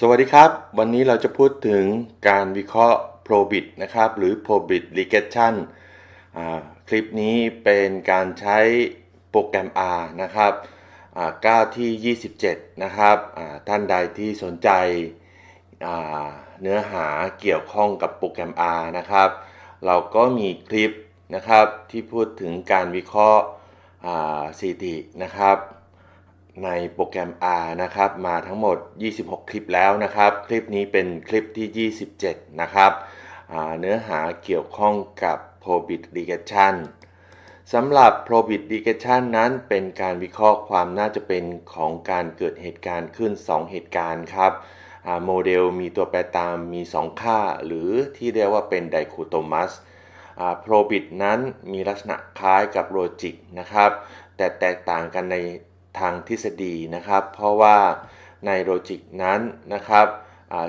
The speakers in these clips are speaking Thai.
สวัสดีครับ วันนี้เราจะพูดถึงการวิเคราะห์ probit นะครับ หรือ probit regression คลิปนี้เป็นการใช้โปรแกรม R นะครับก้าวที่ 27 นะครับท่านใดที่สนใจเนื้อหาเกี่ยวข้องกับโปรแกรม R นะครับ เราก็มีคลิปนะครับที่พูดถึงการวิเคราะห์สถิตินะครับ ในโปรแกรม R นะครับ มาทั้งหมด 26 คลิปแล้วนะครับ คลิปนี้เป็นคลิปที่ 27 นะครับ เนื้อหาเกี่ยวข้องกับ probit regression สำหรับ probit regression นั้นเป็นการวิเคราะห์ความน่าจะเป็นของการเกิดเหตุการณ์ขึ้น 2 เหตุการณ์ครับโมเดลมีตัวแปรตามมี 2 ค่า หรือที่เรียกว่าเป็น dichotomous อ่า probit นั้นมีลักษณะคล้ายกับ logic นะครับ แต่แตกต่างกันใน ทางทฤษฎีนะครับ เพราะว่าใน logic นั้นนะครับ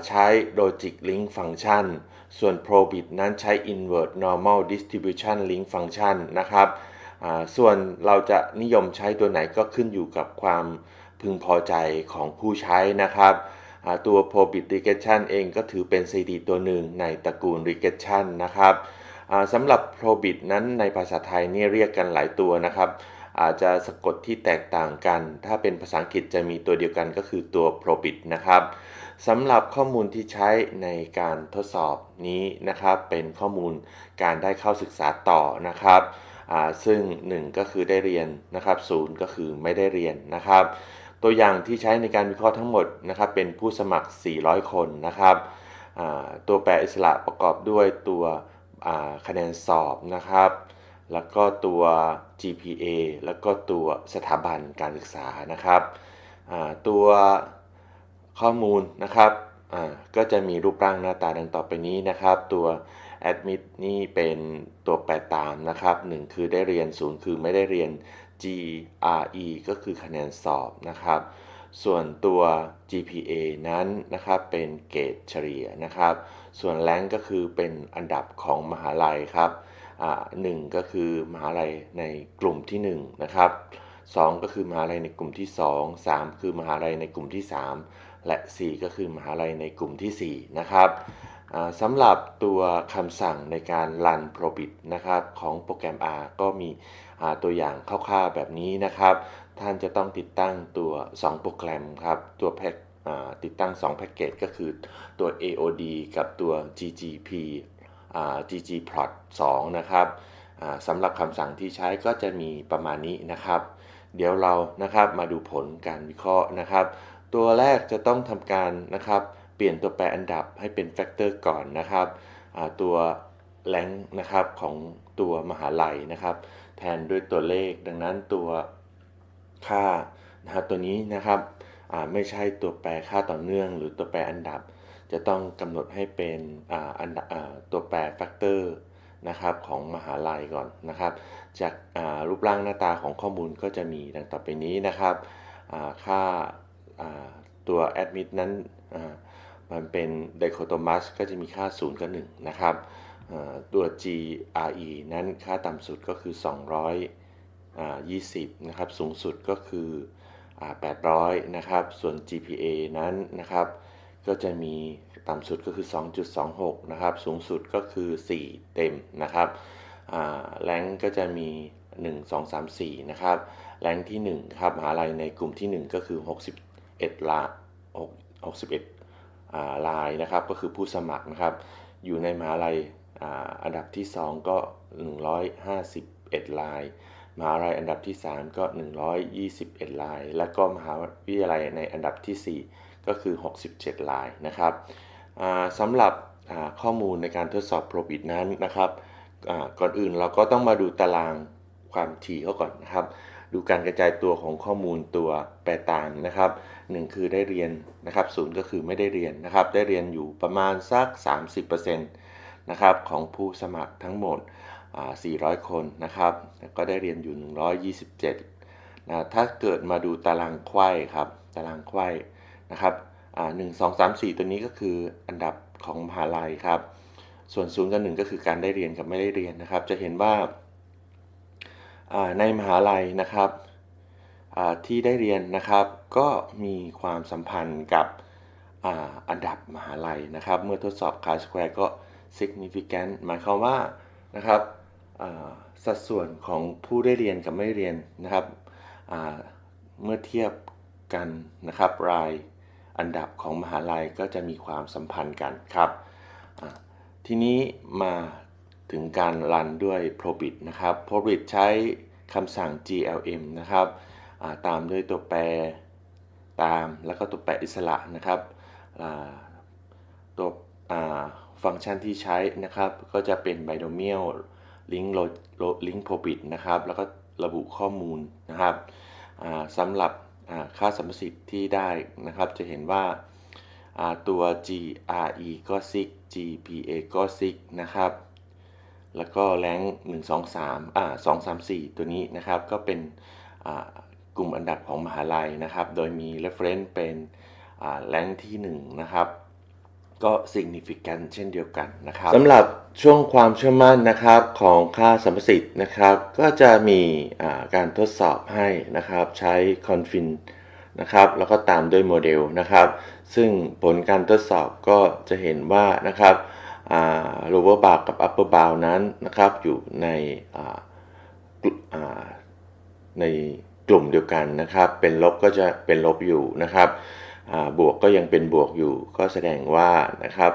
ใช้ logic link function ส่วน probit นั้นใช้ inverse normal distribution link function นะครับส่วนเราจะนิยมใช้ตัวไหนก็ขึ้นอยู่กับความพึงพอใจของผู้ใช้นะครับตัว probit regression เองก็ถือเป็นสถิติตัวหนึ่งในตระกูล regression นะครับสำหรับ probit นั้นในภาษาไทยนี่เรียกกันหลายตัวนะครับ อาจจะสะกดที่แตกต่างกัน ถ้าเป็นภาษาอังกฤษจะมีตัวเดียวกันก็คือตัว probit นะครับสำหรับข้อมูลที่ใช้ในการทดสอบนี้นะครับ เป็นข้อมูลการได้เข้าศึกษาต่อนะครับอ่าซึ่ง 1 ก็คือได้เรียนนะครับ0ก็คือไม่ได้เรียนนะครับ ตัวอย่างที่ใช้ในการวิเคราะห์ทั้งหมดนะครับ เป็นผู้สมัคร 400 คนนะครับตัวแปรอิสระประกอบด้วยตัวคะแนนสอบนะครับ แล้วก็ตัว GPA แล้วก็ตัวสถาบันการศึกษานะครับ ตัวข้อมูลนะครับก็จะมีรูปร่างหน้าตาดังต่อไปนี้นะครับ ตัว Admit นี่เป็นตัวแปรตามนะครับ 1 คือได้เรียน 0 คือไม่ได้เรียน GRE ก็คือคะแนนสอบนะครับ ส่วนตัว GPA นั้นนะครับเป็นเกรดเฉลี่ยนะครับ ส่วนแรงก็คือเป็นอันดับของมหาลัยครับ หนึ่งก็คือมหาลัยในกลุ่มที่ 1นงนะครับสองก็คือมหาลัยในกลุ่มที่ 2 3 คือมหาลัยในกลุ่มที่ 3 และ 4 ก็คือมหาลัยในกลุ่มที่ 4 นะครับสำหรับตัวคำสั่งในการรัน probit นะครับของโปรแกรม R ก็มีตัวอย่างคร่าวๆแบบนี้นะครับ ท่านจะต้องติดตั้งตัว 2 โปรแกรมครับ ตัวแพ็กติดตั้ง 2 แพ็กเกจก็คือตัว AOD กับตัว GGP ggplot 2นะครับสำหรับคำสั่งที่ใช้ก็จะมีประมาณนี้นะครับ เดี๋ยวเรานะครับมาดูผลการวิเคราะห์นะครับ ตัวแรกจะต้องทำการนะครับ เปลี่ยนตัวแปรอันดับให้เป็นแฟกเตอร์ก่อนนะครับตัวแรงนะครับของตัวมหาลัยนะครับ แทนด้วยตัวเลข ดังนั้นตัวค่านะครับตัวนี้นะครับไม่ใช่ตัวแปรค่าต่อเนื่อง หรือตัวแปรอันดับ จะต้องกำหนดให้เป็นอันตัวแปรแฟกเตอร์นะครับของมหาลัยก่อนนะครับ จากรูปร่างหน้าตาของข้อมูลก็จะมีดังต่อไปนี้นะครับค่าตัว admit นั้นมันเป็น dichotomous ก็จะมีค่า 0 กับ 1 นะครับตัว GRE นั้นค่าต่ำสุดก็คือ 220 นะครับ สูงสุดก็คือ 800 นะครับ ส่วน GPA นั้นนะครับ ก็จะมีต่ำสุดก็คือ 2.26 นะครับ สูงสุดก็คือ 4 เต็มนะครับแรงก็จะมี 1 2 3 4 นะครับ แรงที่ 1 ครับมหาลัยในกลุ่มที่ 1 ก็คือ 61ลา61ลายนะครับ ก็คือผู้สมัครนะครับ อยู่ในมหาลัยอันดับที่ 2 ก็ 151ลาย มหาลัยอันดับที่ 3 ก็ 121ลาย และก็มหาวิทยาลัยในอันดับที่ 4 ก็คือ 67 ลายนะครับสำหรับข้อมูลในการทดสอบ probit นั้นนะครับก่อนอื่นเราก็ต้องมาดูตารางความถี่เขาก่อนนะครับ ดูการกระจายตัวของข้อมูลตัวแปรตามนะครับ 1 คือได้เรียนนะครับศูนย์ก็คือไม่ได้เรียนนะครับ ได้เรียนอยู่ประมาณสัก 30%นะครับของผู้สมัครทั้งหมด 400 คนนะครับ ก็ได้เรียนอยู่ 127นะถ้าเกิดมาดูตารางไข้ครับ ตารางไข้ นะครับหนึ่งสองสามสี่ตัวนี้ก็คืออันดับของมหาลัยครับ ส่วนศูนย์กับหนึ่งก็คือการได้เรียนกับไม่ได้เรียนนะครับ จะเห็นว่าในมหาลัยนะครับที่ได้เรียนนะครับก็มีความสัมพันธ์กับอ่าอันดับมหาลัยนะครับ เมื่อทดสอบ chi square ก็ significant หมายความว่านะครับสัดส่วนของผู้ได้เรียนกับไม่เรียนนะครับเมื่อเทียบกันนะครับราย อันดับของมหาลัยก็จะมีความสัมพันธ์กันครับ ทีนี้มาถึงการรันด้วย probit นะครับ probit ใช้คำสั่ง glm นะครับตามด้วยตัวแปรตามแล้วก็ตัวแปรอิสระนะครับตัวฟังก์ชันที่ใช้นะครับ ก็จะเป็น binomial link link probit นะครับ แล้วก็ระบุข้อมูลนะครับสำหรับ ค่าสัมประสิทธิ์ที่ได้นะครับ จะเห็นว่าตัว GRE ก็ซิก GPA ก็ซิกนะครับ แล้วก็แรงหนึ่งสองสามอ่าสองสามสี่ตัวนี้นะครับ ก็เป็นกลุ่มอันดับของมหาลัยนะครับ โดยมี reference เป็นแรงที่ 1 นะครับ ก็ significant เช่นเดียวกันนะครับสำหรับช่วงความเชื่อมั่นนะครับของค่าสัมประสิทธิ์นะครับ ก็จะมีการทดสอบให้นะครับใช้ confin นะครับแล้วก็ตามด้วยโมเดลนะครับ ซึ่งผลการทดสอบก็จะเห็นว่านะครับ lower bound กับ upper bound นั้นนะครับอยู่ในในกลุ่มเดียวกันนะครับ เป็นลบก็จะเป็นลบอยู่นะครับ บวกก็ยังเป็นบวกอยู่ ก็แสดงว่านะครับ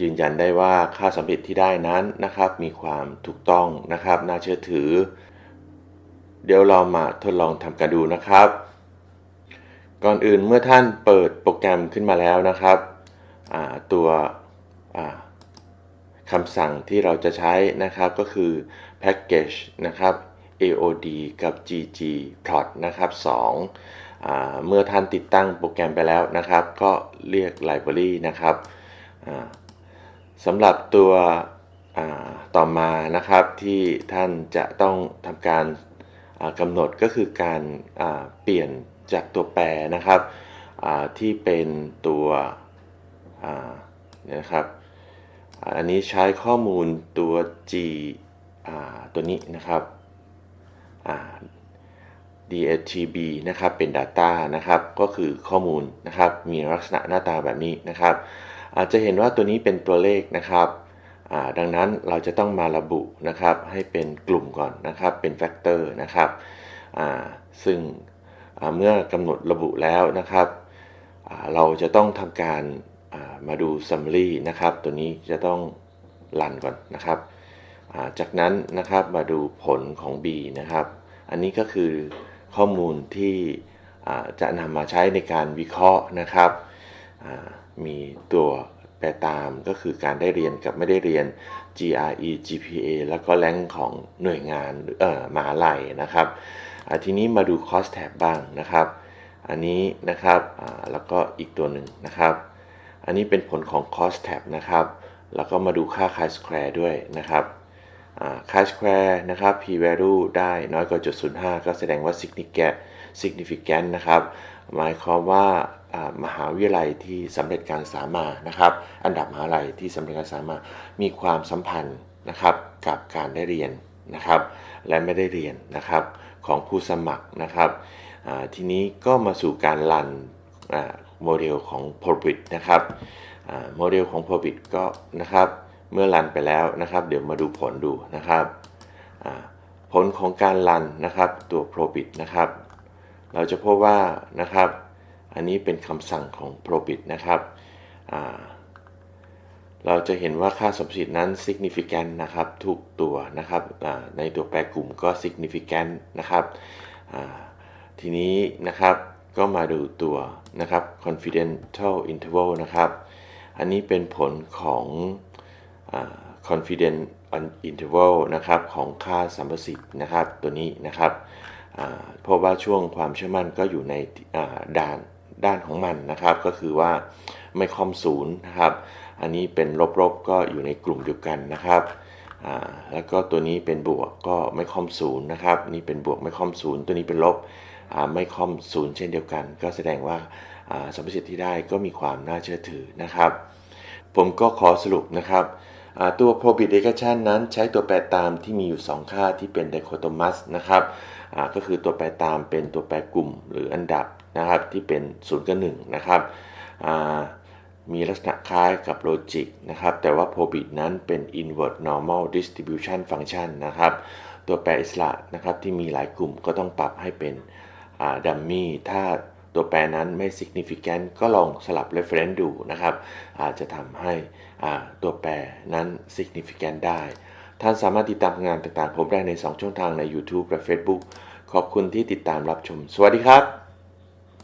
ยืนยันได้ว่าค่าสัมพัทธ์ที่ได้นั้นนะครับ มีความถูกต้องนะครับ น่าเชื่อถือ เดี๋ยวเรามาทดลองทำกันดูนะครับ ก่อนอื่นเมื่อท่านเปิดโปรแกรมขึ้นมาแล้วนะครับตัวคำสั่งที่เราจะใช้นะครับก็คือ package นะครับ AOD กับ GG plot นะครับ2อ่า เมื่อท่านติดตั้งโปรแกรมไปแล้วนะครับ ก็เรียก library นะครับสำหรับตัวต่อมานะครับที่ท่านจะต้องทำการกำหนดก็คือการเปลี่ยนจากตัวแปรนะครับที่เป็นตัวนะครับอันนี้ใช้ข้อมูลตัว G ตัวนี้นะครับ DHTB นะครับเป็น Data นะครับก็คือข้อมูลนะครับมีลักษณะหน้าตาแบบนี้นะครับอาจจะเห็นว่าตัวนี้เป็นตัวเลขนะครับดังนั้นเราจะต้องมาระบุนะครับให้เป็นกลุ่มก่อนนะครับเป็นแฟกเตอร์นะครับซึ่งเมื่อกำหนดระบุแล้วนะครับเราจะต้องทำการมาดู summary นะครับตัวนี้จะต้องรันก่อนนะครับจากนั้นนะครับมาดูผลของ B นะครับ อันนี้ก็คือ ข้อมูลที่จะนำมาใช้ในการวิเคราะห์นะครับ มีตัวแปรตามก็คือการได้เรียนกับไม่ได้เรียน GRE GPA แล้วก็แรงของหน่วยงานเอ่อมหาลัยนะครับ ทีนี้มาดู cost tab บ้างนะครับ อันนี้นะครับแล้วก็อีกตัวหนึ่งนะครับ อันนี้เป็นผลของ cost tab นะครับ แล้วก็มาดูค่า chi square ด้วยนะครับ อ่า chi square นะครับ p value ได้น้อยกว่าจุด05ก็แสดงว่า significant significant นะครับ หมายความว่ามหาวิทยาลัยที่สำเร็จการศึกษามานะครับ อันดับมหาวิทยาลัยที่สำเร็จการศึกษามามีความสัมพันธ์นะครับกับการได้เรียนนะครับ และไม่ได้เรียนนะครับของผู้สมัครนะครับทีนี้ก็มาสู่การรันอ่าโมเดลของ p r o b i t นะครับโมเดลของ p r o b i t ก็นะครับ เมื่อรันไปแล้วนะครับ เดี๋ยวมาดูผลดูนะครับผลของการรันนะครับตัว p r o b i t นะครับ เราจะพบว่านะครับ อันนี้เป็นคำสั่งของ probit นะครับเราจะเห็นว่าค่าสมสิทธิ์นั้น significant นะครับ ทุกตัวนะครับในตัวแปรกลุ่มก็ significant นะครับทีนี้นะครับก็มาดูตัวนะครับ confidential interval นะครับ อันนี้เป็นผลของ อ่า confident interval นะครับของค่าสัมประสิทธิ์นะครับตัวนี้นะครับเพราะว่าช่วงความเชื่อมั่นก็อยู่ในอ่าด้านด้านของมันนะครับ ก็คือว่าไม่คอมศูนย์นะครับ อันนี้เป็นลบๆก็อยู่ในกลุ่มเดียวกันนะครับแล้วก็ตัวนี้เป็นบวกก็ไม่คอมศูนย์นะครับ นี่เป็นบวกไม่คอมศูนย์ตัวนี้เป็นลบไม่คอมศูนย์เช่นเดียวกัน ก็แสดงว่าสัมประสิทธิ์ที่ได้ก็มีความน่าเชื่อถือนะครับ ผมก็ขอสรุปนะครับ ตัว probit regression นั้นใช้ตัวแปรตามที่มีอยู่ 2 ค่าที่เป็น dichotomous นะครับก็คือตัวแปรตามเป็นตัวแปรกลุ่มหรืออันดับนะครับที่เป็น0กับ1นะครับมีลักษณะคล้ายกับโลจิกนะครับ แต่ว่า probit นั้นเป็น invert normal distribution function นะครับ ตัวแปรอิสระนะครับที่มีหลายกลุ่มก็ต้องปรับให้เป็นดัมมี่ถ้า ตัวแปรนั้นไม่ significant ก็ลองสลับ reference ดูนะครับ อาจจะทำให้ตัวแปรนั้น significant ได้ ท่านสามารถติดตามงานต่างๆ ผมได้ใน 2 ช่องทางใน YouTube และ Facebook ขอบคุณที่ติดตามรับชม สวัสดีครับ